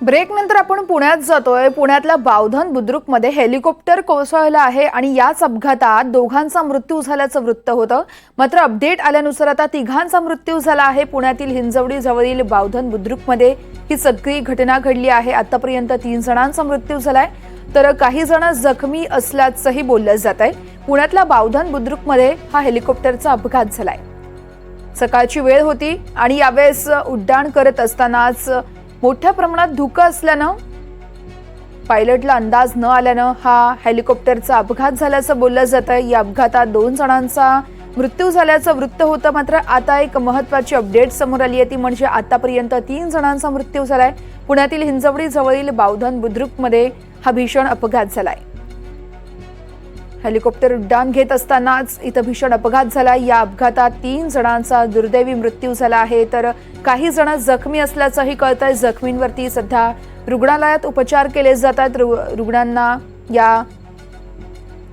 Break नंतर आपण पुण्यात जातोय. पुण्यातल्या बावधन बुद्रुकमध्ये हेलिकॉप्टर कोसळलं आहे आणि याच अपघातात दोघांचा मृत्यू झाल्याचं वृत्त होतं. मात्र अपडेट आल्यानुसार आता तिघांचा मृत्यू झाला आहे. पुण्यातील हिंजवडी जवळील बावधन बुद्रुकमध्ये ही सगळी घटना घडली आहे. आतापर्यंत तीन जणांचा मृत्यू झालाय. तर काही जण जखमी असल्याचंही बोललं जात आहे. पुण्यातल्या बावधन बुद्रुकमध्ये हा हेलिकॉप्टरचा अपघात झालाय. सकाळची वेळ होती आणि यावेळेस उड्डाण करत असतानाच मोठ्या प्रमाणात धुकं असल्यानं पायलटला अंदाज न आल्यानं हा हेलिकॉप्टरचा अपघात झाल्याचं बोललं जात आहे या अपघातात दोन जणांचा मृत्यू झाल्याचं वृत्त होतं. मात्र आता एक महत्वाची अपडेट समोर आली आहे. ती म्हणजे आतापर्यंत तीन जणांचा मृत्यू झालाय. पुण्यातील हिंजवडी जवळील बावधन बुद्रुकमध्ये हा भीषण अपघात झालाय. हेलिकॉप्टर उड्डाण घेत असतानाच इथं भीषण अपघात झाला. या अपघातात तीन जणांचा दुर्दैवी मृत्यू झाला आहे. तर काही जण जखमी असल्याचंही कळत आहे जखमींवरती सध्या रुग्णालयात उपचार केले जात आहेत रु- रुग्णांना या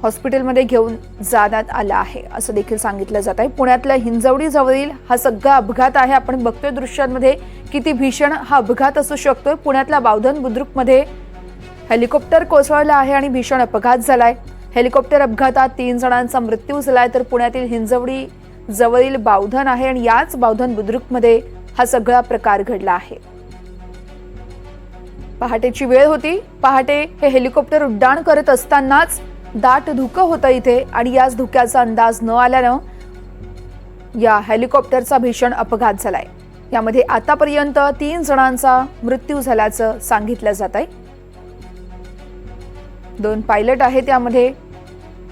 हॉस्पिटलमध्ये घेऊन जाण्यात आलं आहे. असं देखील सांगितलं जात आहे. पुण्यातल्या हिंजवडीजवळील हा सगळा अपघात आहे. आपण बघतोय दृश्यांमध्ये किती भीषण हा अपघात असू शकतोय. पुण्यातल्या बावधन बुद्रुकमध्ये हेलिकॉप्टर कोसळलं आहे आणि भीषण अपघात झालाय. हेलिकॉप्टर अपघातात तीन जणांचा मृत्यू झालाय तर पुण्यातील हिंजवडी जवळील बावधन आहे आणि याच बावधन बुद्रुकमध्ये हा सगळा प्रकार घडला आहे. पहाटेची वेळ होती. पहाटे हे हेलिकॉप्टर उड्डाण करत असतानाच दाट धुकं होतं इथे आणि याच धुक्याचा अंदाज न आल्यानं या हेलिकॉप्टरचा भीषण अपघात झालाय. यामध्ये आतापर्यंत तीन जणांचा मृत्यू झाल्याचं सांगितलं जात आहे दोन पायलट आहे त्यामध्ये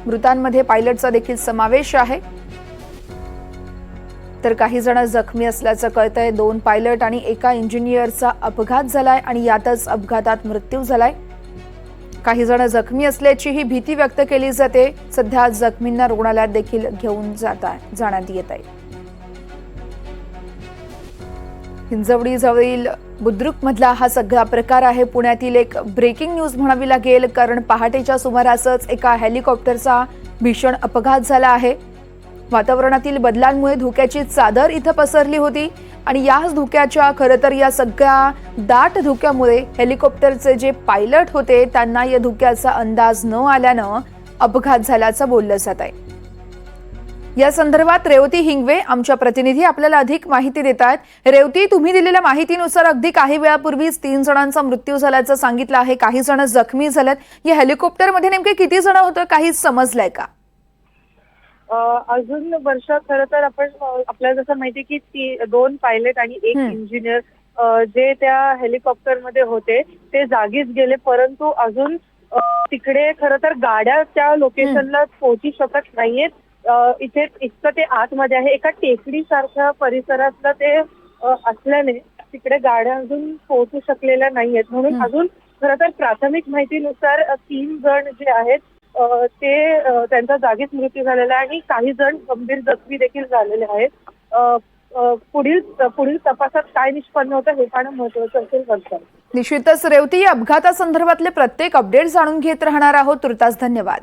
मृतांमध्ये पायलटचा देखील समावेश आहे. तर काही जण जखमी असल्याचं कळतंय. दोन पायलट आणि एका इंजिनियरचा अपघात झालाय आणि यातच अपघातात मृत्यू झालाय. काही जण जखमी असल्याचीही भीती व्यक्त केली जाते. सध्या जखमींना रुग्णालयात देखील घेऊन जाता जाण्यात येत आहे. हिंजवडी जवळील बुद्रुक मधला हा सगळा प्रकार आहे. पुण्यातील एक ब्रेकिंग न्यूज म्हणावी लागेल कारण पहाटेच्या सुमारासच एका हेलिकॉप्टरचा भीषण अपघात झाला आहे. वातावरणातील बदलांमुळे धुक्याची चादर इथं पसरली होती आणि याच धुक्याच्या खरं तर या सगळ्या दाट धुक्यामुळे हेलिकॉप्टरचे जे पायलट होते त्यांना या धुक्याचा अंदाज न आल्यानं अपघात झाल्याचं बोललं जात आहे. या संदर्भात रेवती हिंगवे आमच्या प्रतिनिधी आपल्याला अधिक माहिती देत आहेत. रेवती तुम्ही दिलेल्या माहितीनुसार अगदी काही वेळापूर्वीच तीन जणांचा मृत्यू झाल्याचं सांगितलं आहे. काही जण जखमी झाल्यात या हेलिकॉप्टरमध्ये नेमके किती जण होतं? काही समजलंय का? अजून वर्ष खरं तर आपण आपल्याला जसं माहिती की ती दोन पायलट आणि एक. इंजिनियर जे त्या हेलिकॉप्टरमध्ये होते ते जागीच गेले. परंतु अजून तिकडे खरं तर गाड्या त्या लोकेशनला पोहोचू शकत नाहीयेत. इथे इतकं ते आतमध्ये आहे. एका टेकडी सारख्या परिसरातलं ते असल्याने तिकडे गाड्या अजून पोहोचू शकलेल्या नाहीयेत. म्हणून. अजून खरं तर प्राथमिक माहितीनुसार तीन जण जे आहेत ते त्यांचा जागीच मृत्यू झालेला आहे आणि काही जण गंभीर जखमी देखील झालेले आहेत. पुढील पुढील तपासात काय निष्पन्न होतं हे पाहणं महत्वाचं असेल वाटतं निश्चितच रेवती या अपघातासंदर्भातले प्रत्येक अपडेट जाणून घेत राहणार आहोत. तुर्तास धन्यवाद.